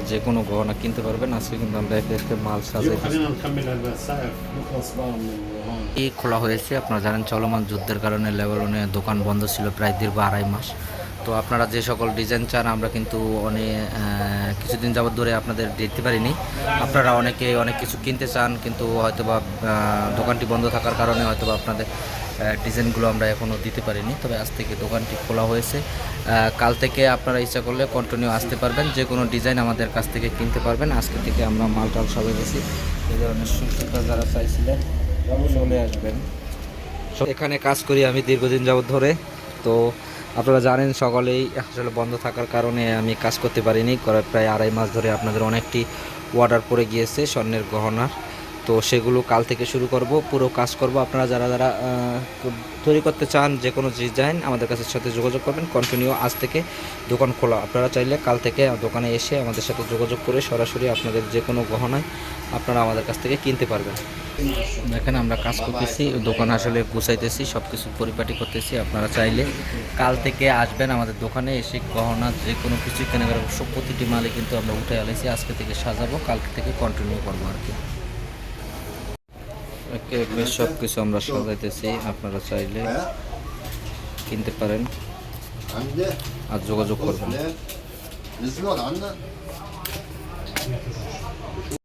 আপনারা যে কোনো গহনা কিনতে পারবেন। আজকে কিন্তু আমরা একে মাল সাজাইতেছি এই খোলা হয়েছে। আপনারা জানেন চলমান যুদ্ধের কারণে লেবাননে দোকান বন্ধ ছিল প্রায় দীর্ঘ আড়াই মাস। তো আপনারা যে সকল ডিজাইন চান, আমরা কিন্তু অনেক কিছুদিন যাবত ধরে আপনাদের দিতে পারিনি। আপনারা অনেকে অনেক কিছু কিনতে চান, কিন্তু হয়তোবা দোকানটি বন্ধ থাকার কারণে হয়তোবা আপনাদের ডিজাইনগুলো আমরা এখনও দিতে পারিনি। তবে আজ থেকে দোকানটি খোলা হয়েছে। কাল থেকে আপনারা ইচ্ছা করলে কন্টিনিউ আসতে পারবেন, যে কোনো ডিজাইন আমাদের কাছ থেকে কিনতে পারবেন। আজকে থেকে আমরা মালটাল সবাই গেছি। এই ধরনের সুযোগটা যারা চাইছিলেন, চলে আসবেন। এখানে কাজ করি আমি দীর্ঘদিন যাবত ধরে। তো আপনারা জানেন, সকলেই আসলে বন্ধ থাকার কারণে আমি কাজ করতে পারিনি। প্রায় আড়াই মাস ধরে আপনাদের অনেকটি অর্ডার পড়ে গিয়েছে, স্বর্ণের গহনার। তো সেগুলো কাল থেকে শুরু করব। পুরো কাজ করব। আপনারা যারা যারা তৈরি করতে চান যে কোনো ডিজাইন আমাদের কাছে সাথে যোগাযোগ করবেন। কন্টিনিউ আজ থেকে দোকান খোলা। আপনারা চাইলে কাল থেকে দোকানে এসে আমাদের সাথে যোগাযোগ করে সরাসরি আপনাদের যে কোনো গহনায় আপনারা আমাদের কাছ থেকে কিনতে পারবেন। দেখেন আমরা কাজ করতেছি, দোকান আসলে গুছাইতেছি সব কিছু পরিপাটি করতেছি। আপনারা চাইলে কাল থেকে আসবেন আমাদের দোকানে এসে গহনা যে কোনো কিছু কেনাকাটা সব প্রতিটি মালে কিন্তু আমরা উঠে আলেছি আজকে থেকে সাজাবো, কালকে থেকে কন্টিনিউ করব আর কি। সব কিছু আমরা সাজাইতেছি আপনারা চাইলে কিনতে পারেন আর যোগাযোগ করবেন।